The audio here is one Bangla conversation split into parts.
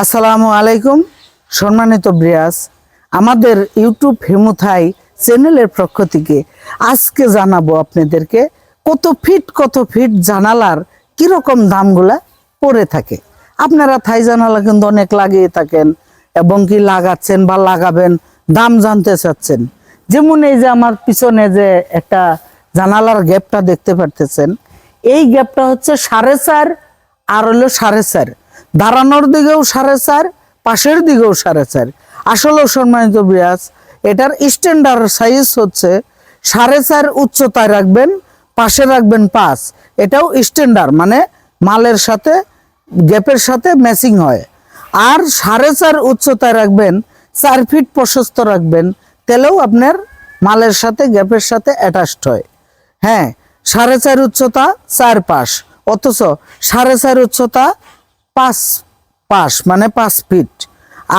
আসসালামু আলাইকুম, সম্মানিত ব্রিয়াস আমাদের ইউটিউব হেমুথাই চ্যানেলের পক্ষ থেকে আজকে জানাব আপনাদেরকে কত ফিট কত ফিট জানালার কীরকম দামগুলা পড়ে থাকে। আপনারা থাই জানালা কিন্তু অনেক লাগিয়ে থাকেন এবং কি লাগাচ্ছেন বা লাগাবেন, দাম জানতে চাচ্ছেন। যেমন এই যে আমার পিছনে যে একটা জানালার গ্যাপটা দেখতে পারতেছেন, এই গ্যাপটা হচ্ছে সাড়ে চার আর হলো সাড়ে চার। দাঁড়ানোর দিকেও সাড়ে চার, পাশের দিকেও সাড়ে চার। আসলে সম্মানিত বিরাজ এটার স্ট্যান্ডার্ড সাইজ হচ্ছে সাড়ে চার উচ্চতায় রাখবেন, পাশে রাখবেন পাঁচ। এটাও স্ট্যান্ডার্ড মানে মালের সাথে, গ্যাপের সাথে ম্যাচিং হয়। আর সাড়ে চার উচ্চতায় রাখবেন, চার ফিট প্রশস্ত রাখবেন তাহলেও আপনার মালের সাথে, গ্যাপের সাথে অ্যাটাচড হয়। হ্যাঁ সাড়ে চার উচ্চতা, চার পাশ। অথচ সাড়ে চার উচ্চতা পাঁচ পাশ মানে পাঁচ ফিট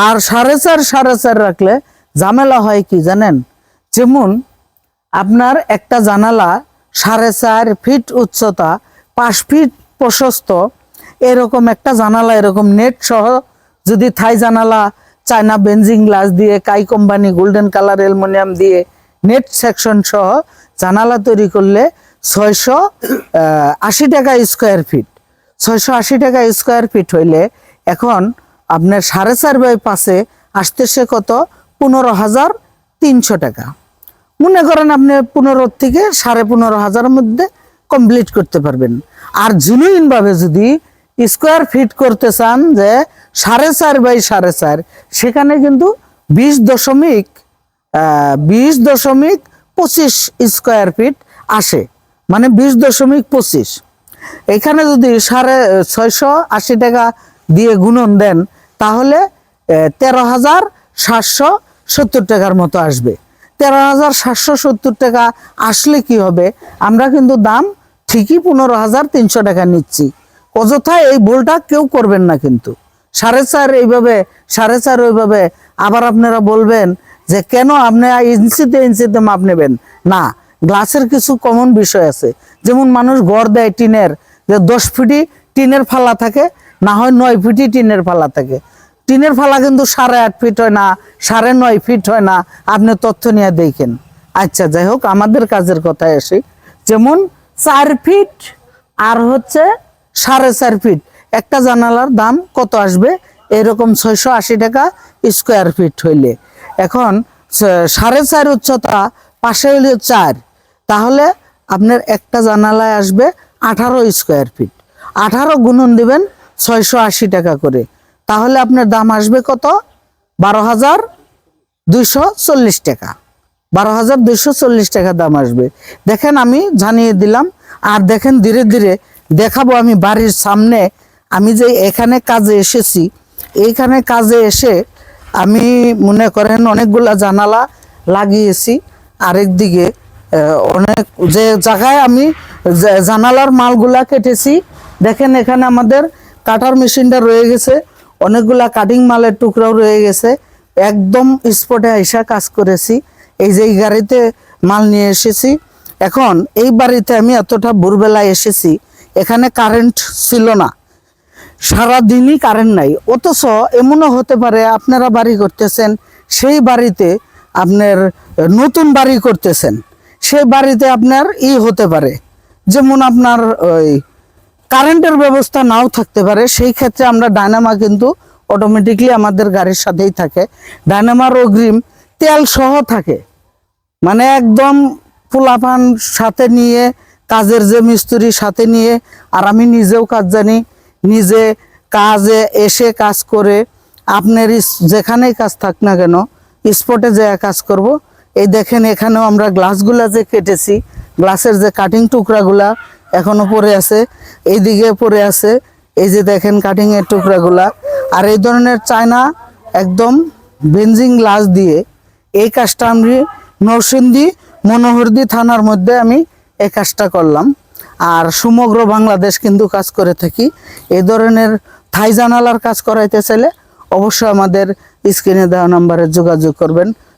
আর সাড়ে চার সাড়ে চার রাখলে ঝামেলা হয় কি জানেন? যেমন আপনার একটা জানালা সাড়ে চার ফিট উচ্চতা, পাঁচ ফিট প্রশস্ত, এরকম একটা জানালা, এরকম নেট সহ যদি থাই জানালা, চায়না বেঞ্জিং গ্লাস দিয়ে, কাই কোম্পানি গোল্ডেন কালার অ্যালুমিনিয়াম দিয়ে নেট সেকশন সহ জানালা তৈরি করলে ছয়শো আশি টাকা স্কোয়ার ফিট ছয়শো আশি টাকা স্কোয়ার ফিট হইলে এখন আপনার সাড়ে চার বাই পাশে আসতেছে কত? পনেরো হাজার তিনশো টাকা। মনে করেন আপনি পনেরো থেকে সাড়ে পনেরো হাজারের মধ্যে কমপ্লিট করতে পারবেন। আর জেনুইন ভাবে যদি স্কোয়ার ফিট করতে চান যে সাড়ে চার বাই সাড়ে চার, সেখানে কিন্তু বিশ দশমিক বিশ দশমিক পঁচিশ স্কোয়ার ফিট আসে। মানে বিশ দশমিক পঁচিশ। এখানে যদি সাড়ে ছয়শো আশি টাকা দিয়ে গুণন দেন, তাহলে তেরো হাজার সাতশো সত্তর টাকার মতো আসবে। তেরো হাজার সাতশো সত্তর টাকা আসলে কি হবে? আমরা কিন্তু দাম ঠিকই পনেরো হাজার তিনশো টাকা নিচ্ছি। অযথা এই ভুলটা কেউ করবেন না কিন্তু। সাড়ে চার এইভাবে, সাড়ে চার ওইভাবে আবার আপনারা বলবেন যে কেন আপনি ইঞ্চিতে ইঞ্চিতে মাপ নেবেন? না গ্লাসের কিছু কমন বিষয় আছে। যেমন মানুষ ঘর দেয় টিনের, যে দশ ফিটি টিনের ফালা থাকে, না হয় নয় ফিটি টিনের ফালা থাকে। টিনের ফালা কিন্তু সাড়ে আট ফিট হয় না, সাড়ে নয় ফিট হয় না, আপনি তথ্য নিয়ে দেখেন। আচ্ছা যাই হোক, আমাদের কাজের কথায় আসি। যেমন চার ফিট আর হচ্ছে সাড়ে চার ফিট। একটা জানালার দাম কত আসবে? এরকম ছয়শো আশি টাকা স্কোয়ার ফিট হইলে। এখন সাড়ে চার উচ্চতা, পাশে হইলে চার। তাহলে আপনার একটা জানালায় আসবে আঠারো স্কোয়ার ফিট। আঠারো গুণন দিবেন ছয়শো আশি টাকা করে। তাহলে আপনার দাম আসবে কত? বারো হাজার দুইশো চল্লিশ টাকা। বারো হাজার দুইশো চল্লিশ টাকা দাম আসবে। দেখেন আমি জানিয়ে দিলাম, আর দেখেন ধীরে ধীরে দেখাবো আমি বাড়ির সামনে। আমি যে এখানে কাজে এসেছি, এইখানে কাজে এসে আমি মনে করেন অনেকগুলা জানালা লাগিয়েছি। আরেক দিকে অনেক যে জায়গায় আমি জানালার মালগুলা কেটেছি। দেখেন এখানে আমাদের কাটার মেশিনটা রয়ে গেছে। অনেকগুলা কাটিং মালের টুকরাও রয়ে গেছে। একদম স্পটে আইসা কাজ করেছি। এই যে এই গাড়িতে মাল নিয়ে এসেছি। এখন এই বাড়িতে আমি এতটা ভোরবেলায় এসেছি, এখানে কারেন্ট ছিল না। সারাদিনই কারেন্ট নাই। অথচ এমনও হতে পারে আপনারা বাড়ি করতেছেন, সেই বাড়িতে আপনার নতুন বাড়ি করতেছেন। সেই বাড়িতে আপনার ই হতে পারে। যেমন আপনার ওই কারেন্টের ব্যবস্থা নাও থাকতে পারে, সেই ক্ষেত্রে আমরা ডায়নামা কিন্তু অটোমেটিকলি আমাদের গাড়ির সাথেই থাকে। ডায়নামার অগ্রিম তেল সহ থাকে। মানে একদম পোলাপান সাথে নিয়ে, কাজের যে মিস্ত্রি সাথে নিয়ে, আর আমি নিজেও কাজ জানি, নিজে কাজে এসে কাজ করে, আপনার যেখানেই কাজ থাক না কেন স্পটে যে কাজ করব। এই দেখেন এখানেও আমরা গ্লাসগুলা যে কেটেছি গ্লাসের যে কাটিং টুকরাগুলা এখনও পরে আছে, এইদিকে পড়ে আছে, এই যে দেখেন কাটিং এর টুকরাগুলা। আর এই ধরনের চায়না একদম বেঞ্জিং গ্লাস দিয়ে এই কাজটা আমি নরসিংদী মনোহরদি থানার মধ্যে আমি এই কাজটা করলাম। আর সমগ্র বাংলাদেশ কিন্তু কাজ করে থাকি। এই ধরনের থাই জানালার কাজ করাইতে চাইলে অবশ্যই আমাদের স্ক্রিনে দেওয়া নাম্বারে যোগাযোগ করবেন।